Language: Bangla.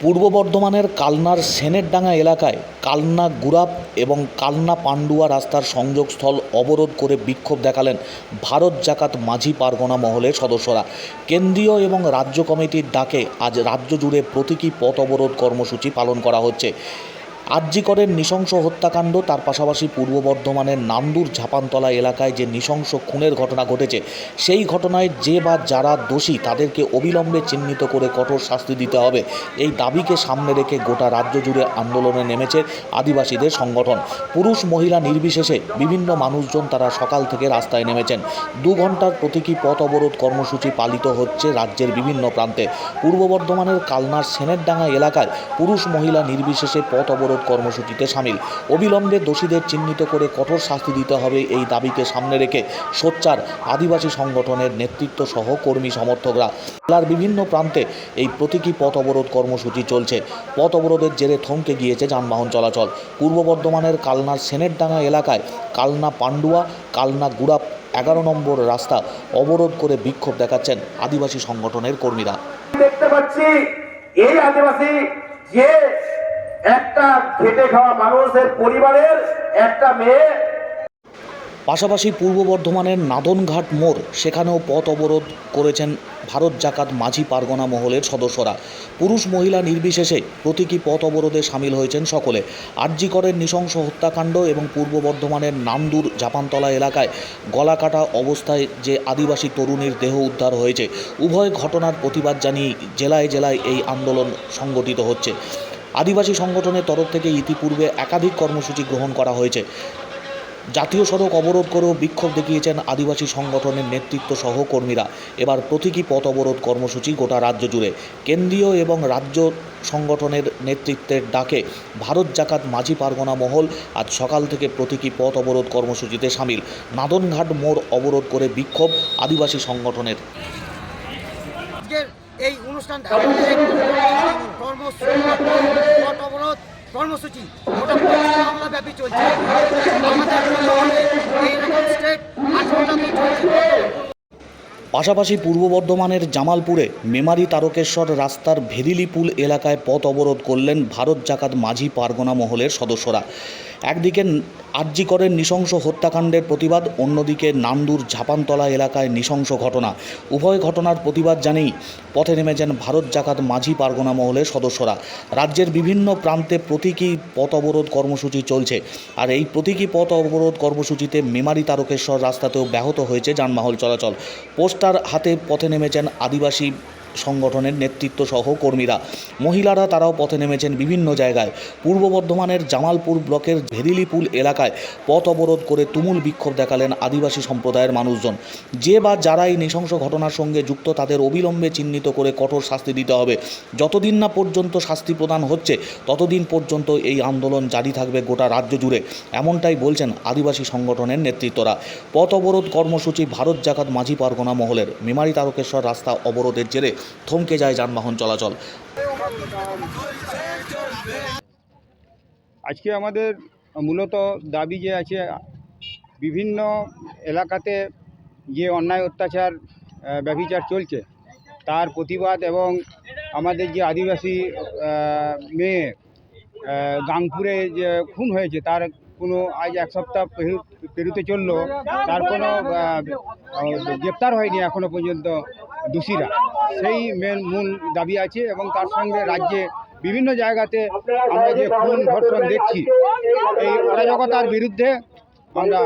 পূর্ব বর্ধমানের কালনার সেনেরডাঙ্গা এলাকায় কালনা গুরাপ এবং কালনা পান্ডুয়া রাস্তার সংযোগস্থল অবরোধ করে বিক্ষোভ দেখালেন ভারত জাকাত মাঝি পারগনা মহলের সদস্যরা। কেন্দ্রীয় এবং রাজ্য কমিটির ডাকে আজ রাজ্য জুড়ে প্রতীকী পথ অবরোধ কর্মসূচি পালন করা হচ্ছে। আরজিকরের নৃশংস হত্যাকাণ্ড, তার পাশাপাশি পূর্ব বর্ধমানের নান্দুর ঝাপানতলা এলাকায় যে নৃশংস খুনের ঘটনা ঘটেছে, সেই ঘটনায় যে বা যারা দোষী তাদেরকে অবিলম্বে চিহ্নিত করে কঠোর শাস্তি দিতে হবে। এই দাবিকে সামনে রেখে গোটা রাজ্য জুড়ে আন্দোলনে নেমেছে আদিবাসীদের সংগঠন। পুরুষ, মহিলা নির্বিশেষে বিভিন্ন মানুষজন তারা সকাল থেকে রাস্তায় নেমেছেন। দু ঘণ্টার প্রতীকী পথ অবরোধ কর্মসূচি পালিত হচ্ছে রাজ্যের বিভিন্ন প্রান্তে। পূর্ব বর্ধমানের কালনার সেনেরডাঙ্গা এলাকায় পুরুষ, মহিলা নির্বিশেষে পথ অবরোধ কর্মসূচিতে সামিল। অবিলম্বে দোষীদের চিহ্নিত করে কঠোর শাস্তি দিতে হবে এই দাবিকে সামনে রেখে সোচ্চার আদিবাসী সংগঠনের নেতৃত্ব সহ কর্মী সমর্থকরা। জেলার বিভিন্ন প্রান্তে এই প্রতীকী পথ অবরোধ কর্মসূচি চলছে। পথ অবরোধের জেরে থমকে গিয়েছে যানবাহন চলাচল। পূর্ব বর্ধমানের কালনার সেনেরডাঙ্গা এলাকায় কালনা পান্ডুয়া, কালনা গুড়া এগারো নম্বর রাস্তা অবরোধ করে বিক্ষোভ দেখাচ্ছেন আদিবাসী সংগঠনের কর্মীরা। দেখতে পাচ্ছি এই আদিবাসী যে একটা খেটে খাওয়া মানুষের পরিবারের একটা মেয়ে। পাশাপাশি পূর্ব বর্ধমানের নাদনঘাট মোড়, সেখানেও পথ অবরোধ করেছেন ভারত জাকাত মাঝি পারগনা মহলের সদস্যরা। পুরুষ মহিলা নির্বিশেষে প্রতীকী পথ অবরোধে সামিল হয়েছেন সকলে। আরজিকরের নৃশংস হত্যাকাণ্ড এবং পূর্ব বর্ধমানের নামদুর জাপানতলা এলাকায় গলাকাটা অবস্থায় যে আদিবাসী তরুণীর দেহ উদ্ধার হয়েছে, উভয় ঘটনার প্রতিবাদ জানিয়ে জেলায় জেলায় এই আন্দোলন সংগঠিত হচ্ছে। আদিবাসী সংগঠনের তরফ থেকে ইতিপূর্বে একাধিক কর্মসূচি গ্রহণ করা হয়েছে। জাতীয় সড়ক অবরোধ করেও বিক্ষোভ দেখিয়েছেন আদিবাসী সংগঠনের নেতৃত্ব সহ কর্মীরা। এবার প্রতীকী পথ অবরোধ কর্মসূচি গোটা রাজ্য জুড়ে। কেন্দ্রীয় এবং রাজ্য সংগঠনের নেতৃত্বের ডাকে ভারত জাকাত মাঝি পারগনা মহল আজ সকাল থেকে প্রতীকী পথ অবরোধ কর্মসূচিতে সামিল। নাদনঘাট মোড় অবরোধ করে বিক্ষোভ আদিবাসী সংগঠনের। এই কর্মসূচি। ব্যাপী চলছে। পাশাপাশি পূর্ব বর্ধমানের জামালপুরে মেমারি তারকেশ্বর রাস্তার ভেরিলি পুল এলাকায় পথ অবরোধ করলেন ভারত জাকাত মাঝি পারগনা মহলের সদস্যরা। একদিকে আরজিকরের নৃশংস হত্যাকাণ্ডের প্রতিবাদ, অন্যদিকে নান্দুর ঝাপানতলা এলাকায় নৃশংস ঘটনা। উভয় ঘটনার প্রতিবাদ জানেই পথে নেমেছেন ভারত জাকাত মাঝি পারগনা মহলের সদস্যরা। রাজ্যের বিভিন্ন প্রান্তে প্রতীকী পথ অবরোধ কর্মসূচি চলছে। আর এই প্রতীকী পথ অবরোধ কর্মসূচিতে মেমারি তারকেশ্বর রাস্তাতেও ব্যাহত হয়েছে যানবাহন চলাচল। পোস্টার হাতে পথে নেমেছেন আদিবাসী সংগঠনের নেতৃত্ব সহ কর্মীরা। মহিলারা তারাও পথে নেমেছেন বিভিন্ন জায়গায়। পূর্ব বর্ধমানের জামালপুর ব্লকের ভেরিলিপুল এলাকায় পথ অবরোধ করে তুমুল বিক্ষোভ দেখালেন আদিবাসী সম্প্রদায়ের মানুষজন। যে বা যারা এই নৃশংস ঘটনার সঙ্গে যুক্ত তাদের অবিলম্বে চিহ্নিত করে কঠোর শাস্তি দিতে হবে। যতদিন না পর্যন্ত শাস্তি প্রদান হচ্ছে, ততদিন পর্যন্ত এই আন্দোলন জারি থাকবে গোটা রাজ্য জুড়ে, এমনটাই বলছেন আদিবাসী সংগঠনের নেতৃত্বরা। পথ অবরোধ কর্মসূচি ভারত জাকাত মাঝি পারগনা মহলের। মেমারি তারকেশ্বর রাস্তা অবরোধের জেরে থমকে যায় যানবাহন চলাচল। আজকে আমাদের মূলত দাবি যে আছে বিভিন্ন এলাকাতে যে অন্যায় অত্যাচার আহ, ব্যভিচার চলছে তার প্রতিবাদ এবং আমাদের যে আদিবাসী মেয়ে গাংপুরে যে খুন হয়েছে তার কোনো আজ এক সপ্তাহ পেরু- পেরুতে চলল তার কোনো গ্রেপ্তার হয়নি এখনও পর্যন্ত দোষীরা। সেই মেন মূল দাবি আছে এবং তার সঙ্গে রাজ্যে বিভিন্ন জায়গাতে আমরা যে খুন ধর্ষণ দেখছি, এই অরাজকতার বিরুদ্ধে আমরা